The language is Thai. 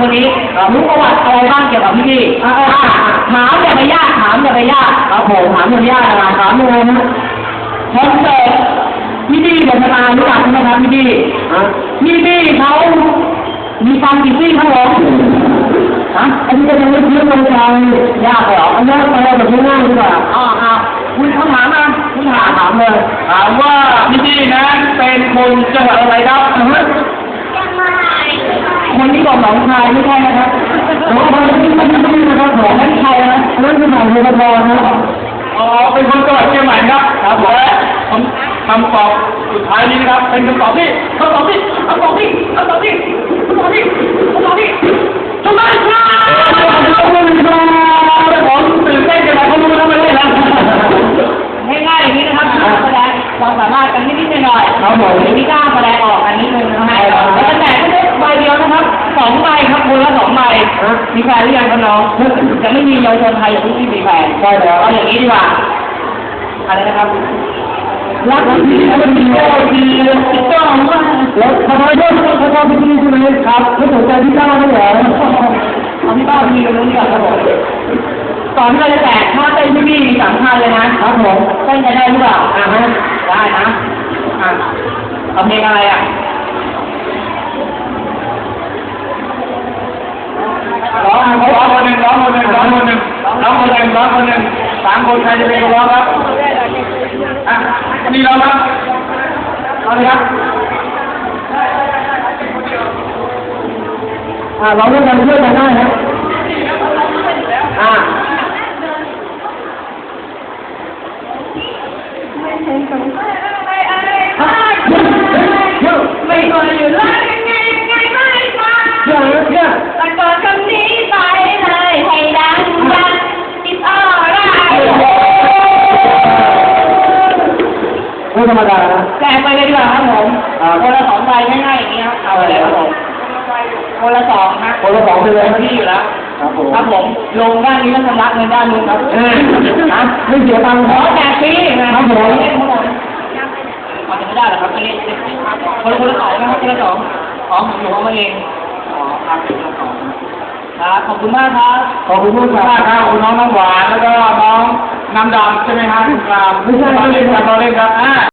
คนนี้รู้ประวัติอะไรบ้างเกี่ยวกับพี่พี่อ่าถามอย่าไปยากถามอย่าไปยากครับผมถามอย่าไปยากนะถามยังไงนะคอนเสิร์ตพี่พี่เดชนารู้จักใช่ไหมครับพี่พี่พี่พี่เขามีฟังกี่ซี่ครับผมฮะอันนี้ก็ยังไม่เชื่อเลยใจยากเหรออันนี้ไปแบบง่ายๆดีกว่าอ๋อครับคุณคำถามนะคุณถามถามเลยถามว่าพี่จี้นั้นเป็นคนจังหวัดอะไรครับ คนที่บอกหนองคายไม่ใช่นะครับหนองคายไม่ใช่นะครับของนั่นใครนะนั่นคือหนองเรือพอนะอ๋อเป็นคนจังหวัดเชียงใหม่ครับ ครับผมและคำคำตอบสุดท้ายนี้นะครับ เป็นคำตอบที่คำตอบที่คำตอบที่คำตอบที่คำตอบที่คำตอบที่ถูกต้องครับผมตื่นเต้นจังเลยเขารู้แล้วไม่ได้แล้วง่ายๆอย่างนี้นะครับแสดงความสามารถกันนิดๆหน่อยๆครับผมมีกล้าแสดงออกกันนิดนึงนะฮะแล้วก็แจกไม่ได้ใบ มีแฟนหรือยังครับน้องยังไม่มีเยาวชนไทยอย่างที่มีแฟนใช่แล้วเอาอย่างนี้ดีกว่าอะไรนะครับรักที่มันมีโอ้ดีต้องว่าแล้วทำไมด้วยเขาชอบพี่ใช่ไหมครับไม่สนใจพี่ก้าวไม่เหรอเอาพี่ก้าวพี่กันนู้นดีกว่าครับผมก่อนที่เราจะแจกถ้าเต้นพี่พี่มีสำคัญเลยนะครับผมเต้นจะได้หรือเปล่าอ่าฮะได้นะอะเอาเพลงอะไรามคนใครจะเป็นคนร้องครับอะนี่ร้องครับร้องเลยครับอ่าเราเล่นกันเพื่อนกันได้นะอ่า ไม่ธรรมดานะแจกไปเลยดีกว่าครับผมอ่าคนละสองใบง่ายๆอย่างนี้ครับเอาเลยครับผมคนละสองนะคนละสองไปเลยที่อยู่แล้วครับผมครับผมลงด้านนี้แล้วชำระเงินด้านนู้นครับเออนะไม่เสียตังค์ขคอรับแจกฟรีนะครับผมเล่นทั้งหมดมันจะไม่ได้หรอครับอันนี้คนละคนละสองนะครับคนละสองของผมอยู่เอามาเองอ๋อครับคนละสองครับขอบคุณมากครับ ขอบคุณขอบมากคุณมากคครัรับบคุณน้องน้ำหวานแล้วก็น้องน้ำดำใช่ไหมครับคุณกรามไม่ใช่เราเล่นครับเราเล่นครับอ่า